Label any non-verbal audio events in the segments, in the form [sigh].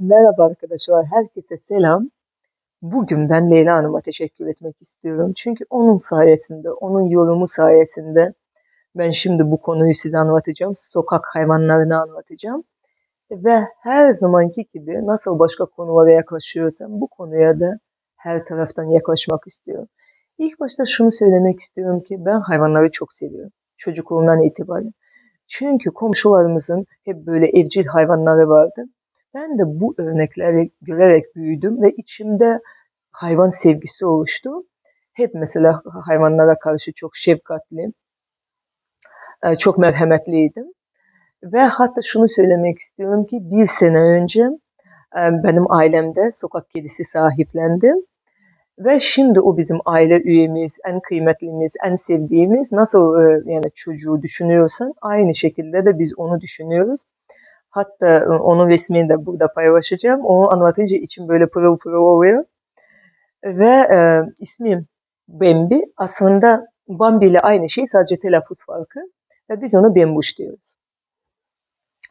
Merhaba arkadaşlar, herkese selam. Bugün ben Leyla Hanım'a teşekkür etmek istiyorum. Çünkü onun sayesinde, onun yorumu sayesinde ben şimdi bu konuyu size anlatacağım. Sokak hayvanlarını anlatacağım. Ve her zamanki gibi nasıl başka konulara yaklaşıyorsam bu konuya da her taraftan yaklaşmak istiyorum. İlk başta şunu söylemek istiyorum ki ben hayvanları çok seviyorum. Çocukluğumdan itibaren. Çünkü komşularımızın hep böyle evcil hayvanları vardı. Ben de bu örnekleri görerek büyüdüm ve içimde hayvan sevgisi oluştu. Hep mesela hayvanlara karşı çok şefkatli, e, çok merhametliydim. Ve hatta şunu söylemek istiyorum ki bir sene önce e, benim ailemde sokak kedisi sahiplendim. Ve şimdi o bizim aile üyemiz, en kıymetlimiz, en sevdiğimiz nasıl e, yani çocuğu düşünüyorsan aynı şekilde de biz onu düşünüyoruz. Hatta e, onun resmini de burada paylaşacağım. Onu anlatınca içim böyle pırıl pırıl oluyor. Ve e, ismim Bambi. Aslında Bambi ile aynı şey sadece telaffuz farkı. Ve biz ona Bembuş diyoruz.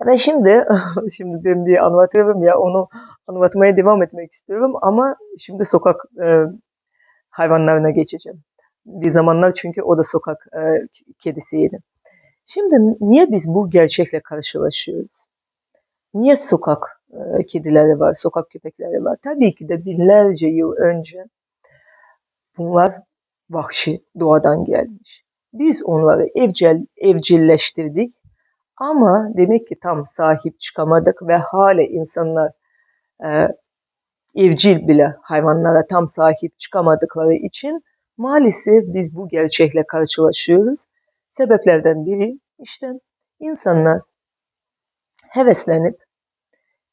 Ve şimdi [laughs] şimdi ben bir anlatıyorum ya onu anlatmaya devam etmek istiyorum ama şimdi sokak e, hayvanlarına geçeceğim. Bir zamanlar çünkü o da sokak e, kedisiydi. Şimdi niye biz bu gerçekle karşılaşıyoruz? Niye sokak e, kedileri var, sokak köpekleri var? Tabii ki de binlerce yıl önce bunlar vahşi doğadan gelmiş. Biz onları evcil, evcilleştirdik ama demek ki tam sahip çıkamadık ve hala insanlar e, evcil bile hayvanlara tam sahip çıkamadıkları için maalesef biz bu gerçekle karşılaşıyoruz. Sebeplerden biri işte insanlar heveslenip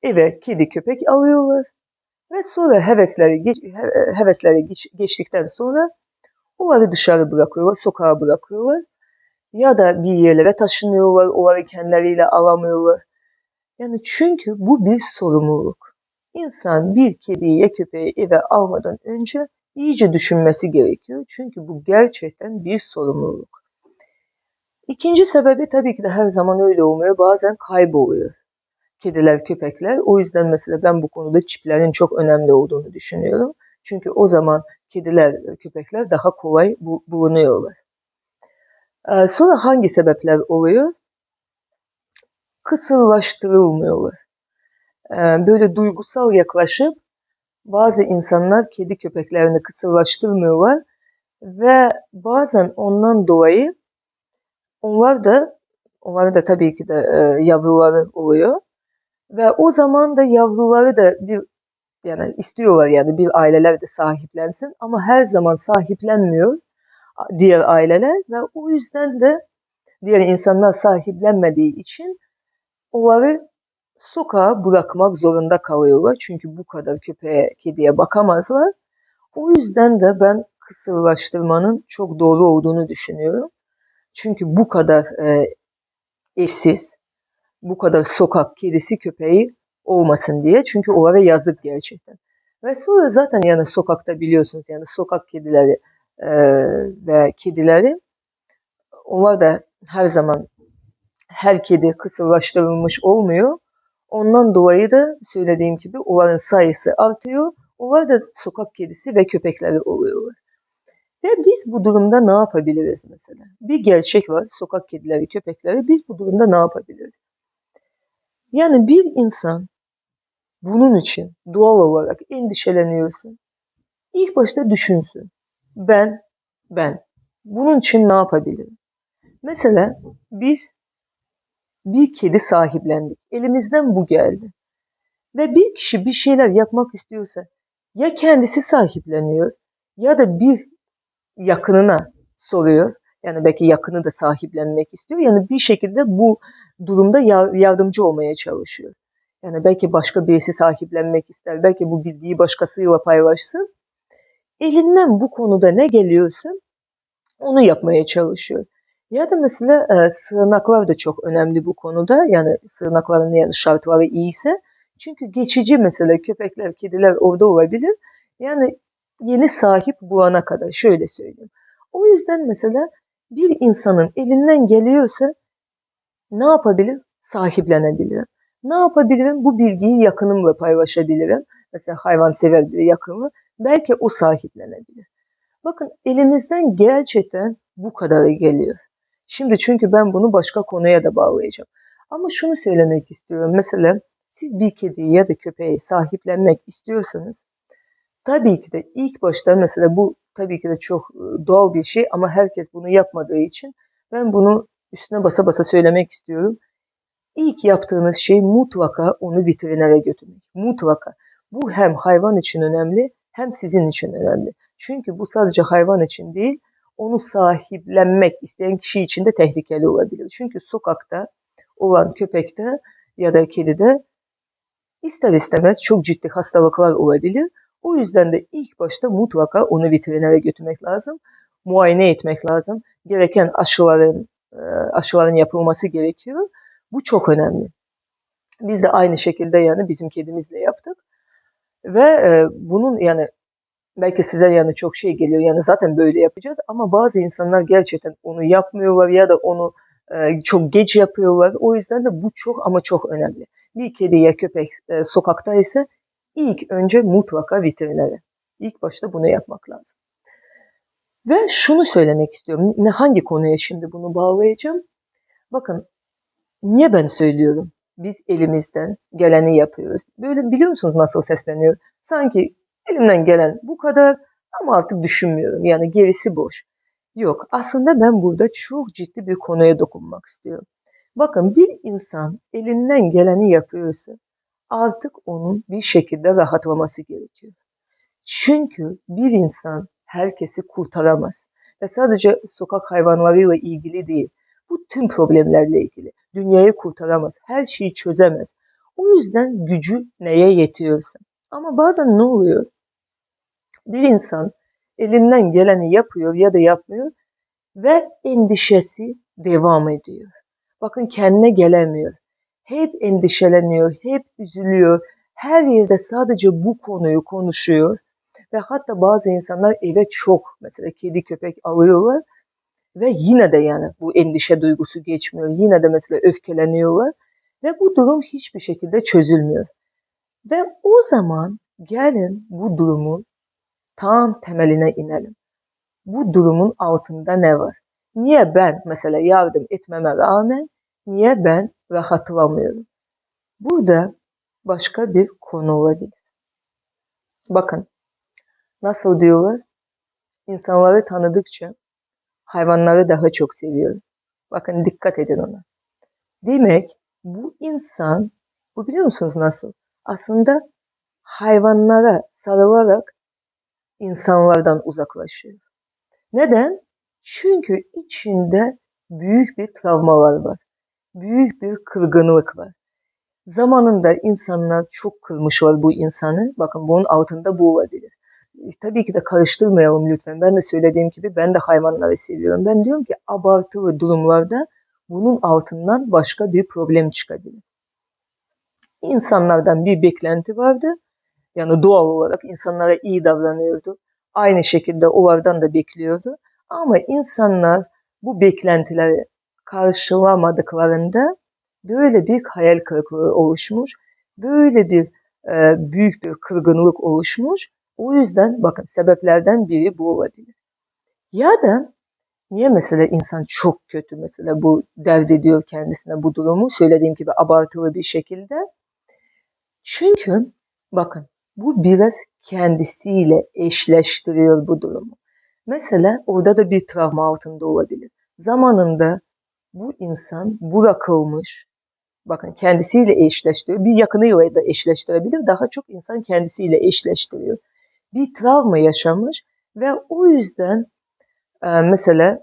eve kedi köpek alıyorlar ve sonra hevesleri geç, hevesleri geç, geçtikten sonra onları dışarı bırakıyorlar, sokağa bırakıyorlar ya da bir yerlere taşınıyorlar, onları kendileriyle alamıyorlar. Yani çünkü bu bir sorumluluk. İnsan bir kediyi ya köpeği eve almadan önce iyice düşünmesi gerekiyor. Çünkü bu gerçekten bir sorumluluk. İkinci sebebi tabii ki de her zaman öyle olmuyor. Bazen kayboluyor kediler, köpekler. O yüzden mesela ben bu konuda çiplerin çok önemli olduğunu düşünüyorum. Çünkü o zaman kediler, köpekler daha kolay bulunuyorlar. Ee, sonra hangi sebepler oluyor? Kısırlaştırılmıyorlar. Ee, böyle duygusal yaklaşıp bazı insanlar kedi köpeklerini kısırlaştırmıyorlar ve bazen ondan dolayı onlar da onların da tabii ki de e, yavruları oluyor. Ve o zaman da yavruları da bir yani istiyorlar yani bir aileler de sahiplensin ama her zaman sahiplenmiyor diğer aileler ve o yüzden de diğer insanlar sahiplenmediği için onları sokağa bırakmak zorunda kalıyorlar. Çünkü bu kadar köpeğe, kediye bakamazlar. O yüzden de ben kısırlaştırmanın çok doğru olduğunu düşünüyorum. Çünkü bu kadar e, eşsiz, bu kadar sokak kedisi köpeği olmasın diye. Çünkü onlara yazık gerçekten. Ve sonra zaten yani sokakta biliyorsunuz yani sokak kedileri e, ve kedileri onlar da her zaman her kedi kısırlaştırılmış olmuyor. Ondan dolayı da söylediğim gibi onların sayısı artıyor. Onlar da sokak kedisi ve köpekleri oluyorlar. Ve biz bu durumda ne yapabiliriz mesela? Bir gerçek var, sokak kedileri, köpekleri. Biz bu durumda ne yapabiliriz? Yani bir insan bunun için doğal olarak endişeleniyorsa ilk başta düşünsün. Ben, ben bunun için ne yapabilirim? Mesela biz bir kedi sahiplendik. Elimizden bu geldi. Ve bir kişi bir şeyler yapmak istiyorsa ya kendisi sahipleniyor ya da bir yakınına soruyor. Yani belki yakını da sahiplenmek istiyor. Yani bir şekilde bu durumda yardımcı olmaya çalışıyor. Yani belki başka birisi sahiplenmek ister. Belki bu bilgiyi başkasıyla paylaşsın. Elinden bu konuda ne geliyorsa onu yapmaya çalışıyor. Ya da mesela e, sığınaklar da çok önemli bu konuda. Yani sığınakların yani şartları iyiyse. Çünkü geçici mesela köpekler, kediler orada olabilir. Yani yeni sahip bulana kadar şöyle söyleyeyim. O yüzden mesela bir insanın elinden geliyorsa ne yapabilir? Sahiplenebilir. Ne yapabilirim? Bu bilgiyi yakınımla paylaşabilirim. Mesela hayvan sever bir yakınımı. Belki o sahiplenebilir. Bakın elimizden gerçekten bu kadarı geliyor. Şimdi çünkü ben bunu başka konuya da bağlayacağım. Ama şunu söylemek istiyorum. Mesela siz bir kediyi ya da köpeği sahiplenmek istiyorsanız tabii ki de ilk başta mesela bu tabii ki de çok e, doğal bir şey ama herkes bunu yapmadığı için ben bunu üstüne basa basa söylemek istiyorum. İlk yaptığınız şey mutlaka onu veterinere götürmek. Mutlaka. Bu hem hayvan için önemli hem sizin için önemli. Çünkü bu sadece hayvan için değil, onu sahiplenmek isteyen kişi için de tehlikeli olabilir. Çünkü sokakta olan köpekte ya da kedide ister istemez çok ciddi hastalıklar olabilir. O yüzden de ilk başta mutlaka onu veterinere götürmek lazım. Muayene etmek lazım. Gereken aşıların e, aşıların yapılması gerekiyor. Bu çok önemli. Biz de aynı şekilde yani bizim kedimizle yaptık. Ve e, bunun yani belki size yani çok şey geliyor yani zaten böyle yapacağız ama bazı insanlar gerçekten onu yapmıyorlar ya da onu e, çok geç yapıyorlar. O yüzden de bu çok ama çok önemli. Bir kedi ya köpek sokakta ise ilk önce mutlaka veterinere. İlk başta bunu yapmak lazım. Ve şunu söylemek istiyorum. Ne hangi konuya şimdi bunu bağlayacağım? Bakın niye ben söylüyorum? Biz elimizden geleni yapıyoruz. Böyle biliyor musunuz nasıl sesleniyor? Sanki elimden gelen bu kadar ama artık düşünmüyorum. Yani gerisi boş. Yok aslında ben burada çok ciddi bir konuya dokunmak istiyorum. Bakın bir insan elinden geleni yapıyorsa artık onun bir şekilde rahatlaması gerekiyor. Çünkü bir insan herkesi kurtaramaz. Ve sadece sokak hayvanlarıyla ilgili değil. Bu tüm problemlerle ilgili. Dünyayı kurtaramaz. Her şeyi çözemez. O yüzden gücü neye yetiyorsa. Ama bazen ne oluyor? Bir insan elinden geleni yapıyor ya da yapmıyor ve endişesi devam ediyor. Bakın kendine gelemiyor. Hep endişeleniyor, hep üzülüyor. Her yerde sadece bu konuyu konuşuyor. Ve hatta bazı insanlar eve çok mesela kedi köpek alıyorlar ve yine de yani bu endişe duygusu geçmiyor. Yine de mesela öfkeleniyorlar ve bu durum hiçbir şekilde çözülmüyor. Ve o zaman gelin bu durumun tam temeline inelim. Bu durumun altında ne var? Niye ben mesela yardım etmeme rağmen niye ben rahatlamıyorum? Burada başka bir konu olabilir. Bakın nasıl diyorlar? İnsanları tanıdıkça hayvanları daha çok seviyorum. Bakın dikkat edin ona. Demek bu insan, bu biliyor musunuz nasıl? Aslında hayvanlara sarılarak insanlardan uzaklaşıyor. Neden? Çünkü içinde büyük bir travmalar var. Büyük bir kırgınlık var. Zamanında insanlar çok kırmışlar bu insanı. Bakın bunun altında bu olabilir. Tabii ki de karıştırmayalım lütfen. Ben de söylediğim gibi ben de hayvanları seviyorum. Ben diyorum ki abartılı durumlarda bunun altından başka bir problem çıkabilir. İnsanlardan bir beklenti vardı. Yani doğal olarak insanlara iyi davranıyordu. Aynı şekilde onlardan da bekliyordu. Ama insanlar bu beklentileri karşılamadıklarında böyle bir hayal kırıklığı oluşmuş. Böyle bir e, büyük bir kırgınlık oluşmuş. O yüzden bakın sebeplerden biri bu olabilir. Ya da niye mesela insan çok kötü mesela bu dert ediyor kendisine bu durumu söylediğim gibi abartılı bir şekilde. Çünkü bakın bu biraz kendisiyle eşleştiriyor bu durumu. Mesela orada da bir travma altında olabilir. Zamanında bu insan bırakılmış, bakın kendisiyle eşleştiriyor. Bir yakınıyla da eşleştirebilir. Daha çok insan kendisiyle eşleştiriyor. Bir travma yaşamış ve o yüzden e, mesela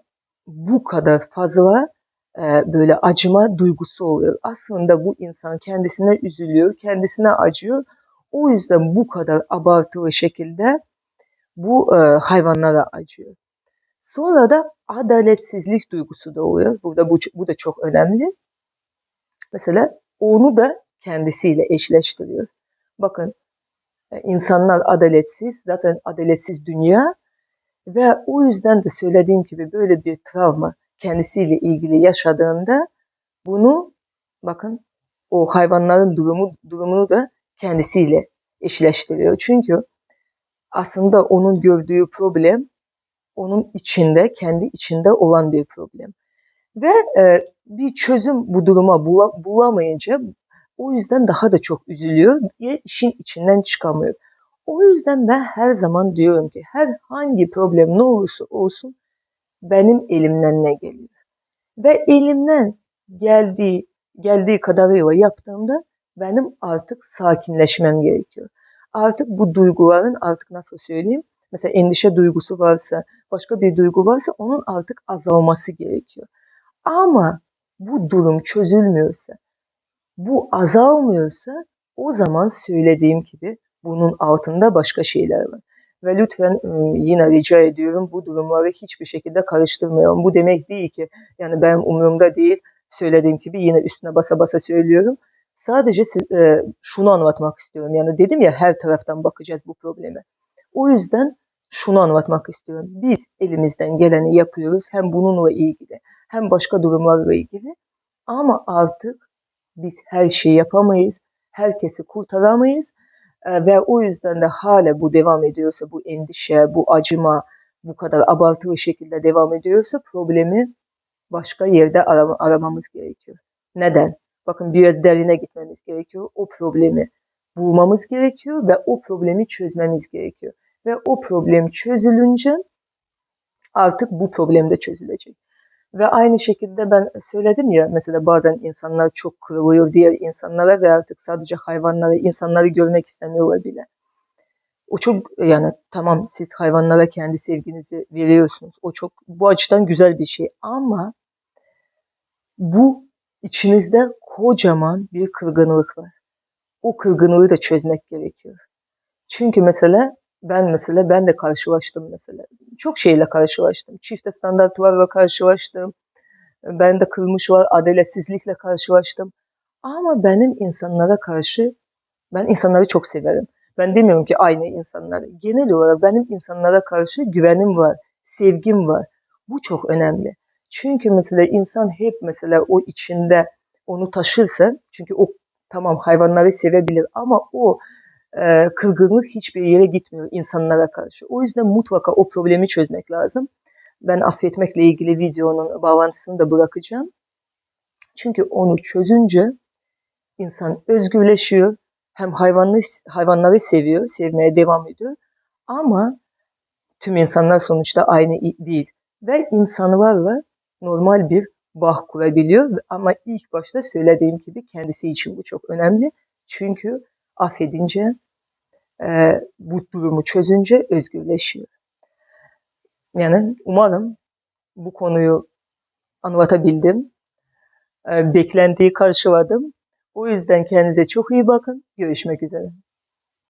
bu kadar fazla e, böyle acıma duygusu oluyor. Aslında bu insan kendisine üzülüyor, kendisine acıyor o yüzden bu kadar abartılı şekilde bu e, hayvanlara acıyor. Sonra da adaletsizlik duygusu da oluyor. Burada bu, bu da çok önemli. Mesela onu da kendisiyle eşleştiriyor. Bakın e, insanlar adaletsiz, zaten adaletsiz dünya ve o yüzden de söylediğim gibi böyle bir travma kendisiyle ilgili yaşadığında bunu bakın o hayvanların durumu durumunu da kendisiyle eşleştiriyor. Çünkü aslında onun gördüğü problem onun içinde, kendi içinde olan bir problem. Ve e, bir çözüm bu duruma bula, bulamayınca o yüzden daha da çok üzülüyor ve işin içinden çıkamıyor. O yüzden ben her zaman diyorum ki herhangi problem ne olursa olsun benim elimden ne geliyor. Ve elimden geldiği geldiği kadarıyla yaptığımda benim artık sakinleşmem gerekiyor. Artık bu duyguların artık nasıl söyleyeyim? Mesela endişe duygusu varsa, başka bir duygu varsa onun artık azalması gerekiyor. Ama bu durum çözülmüyorsa, bu azalmıyorsa o zaman söylediğim gibi bunun altında başka şeyler var. Ve lütfen ıı, yine rica ediyorum bu durumları hiçbir şekilde karıştırmayalım. Bu demek değil ki yani benim umurumda değil söylediğim gibi yine üstüne basa basa söylüyorum. Sadece e, şunu anlatmak istiyorum. Yani dedim ya her taraftan bakacağız bu probleme. O yüzden şunu anlatmak istiyorum. Biz elimizden geleni yapıyoruz hem bununla ilgili hem başka durumlarla ilgili. Ama artık biz her şeyi yapamayız. Herkesi kurtaramayız. Ve o yüzden de hala bu devam ediyorsa bu endişe, bu acıma bu kadar abartılı şekilde devam ediyorsa problemi başka yerde arama, aramamız gerekiyor. Neden? Bakın biraz derine gitmemiz gerekiyor. O problemi bulmamız gerekiyor ve o problemi çözmemiz gerekiyor. Ve o problem çözülünce artık bu problem de çözülecek. Ve aynı şekilde ben söyledim ya mesela bazen insanlar çok kırılıyor diğer insanlara ve artık sadece hayvanları, insanları görmek istemiyorlar bile. O çok yani tamam siz hayvanlara kendi sevginizi veriyorsunuz. O çok bu açıdan güzel bir şey ama bu içinizde kocaman bir kırgınlık var. O kırgınlığı da çözmek gerekiyor. Çünkü mesela ben mesela ben de karşılaştım mesela. Çok şeyle karşılaştım. Çifte standartlarla karşılaştım. Ben de kırmış var, adaletsizlikle karşılaştım. Ama benim insanlara karşı, ben insanları çok severim. Ben demiyorum ki aynı insanlar. Genel olarak benim insanlara karşı güvenim var, sevgim var. Bu çok önemli. Çünkü mesela insan hep mesela o içinde onu taşırsa, çünkü o tamam hayvanları sevebilir ama o e, kırgınlık hiçbir yere gitmiyor insanlara karşı. O yüzden mutlaka o problemi çözmek lazım. Ben affetmekle ilgili videonun bağlantısını da bırakacağım. Çünkü onu çözünce insan özgürleşiyor. Hem hayvanları, hayvanları seviyor, sevmeye devam ediyor. Ama tüm insanlar sonuçta aynı değil. Ve insanlarla normal bir bağ kurabiliyor. Ama ilk başta söylediğim gibi kendisi için bu çok önemli. Çünkü affedince, e, bu durumu çözünce özgürleşiyor. Yani umarım bu konuyu anlatabildim. E, beklentiyi karşıladım. O yüzden kendinize çok iyi bakın. Görüşmek üzere.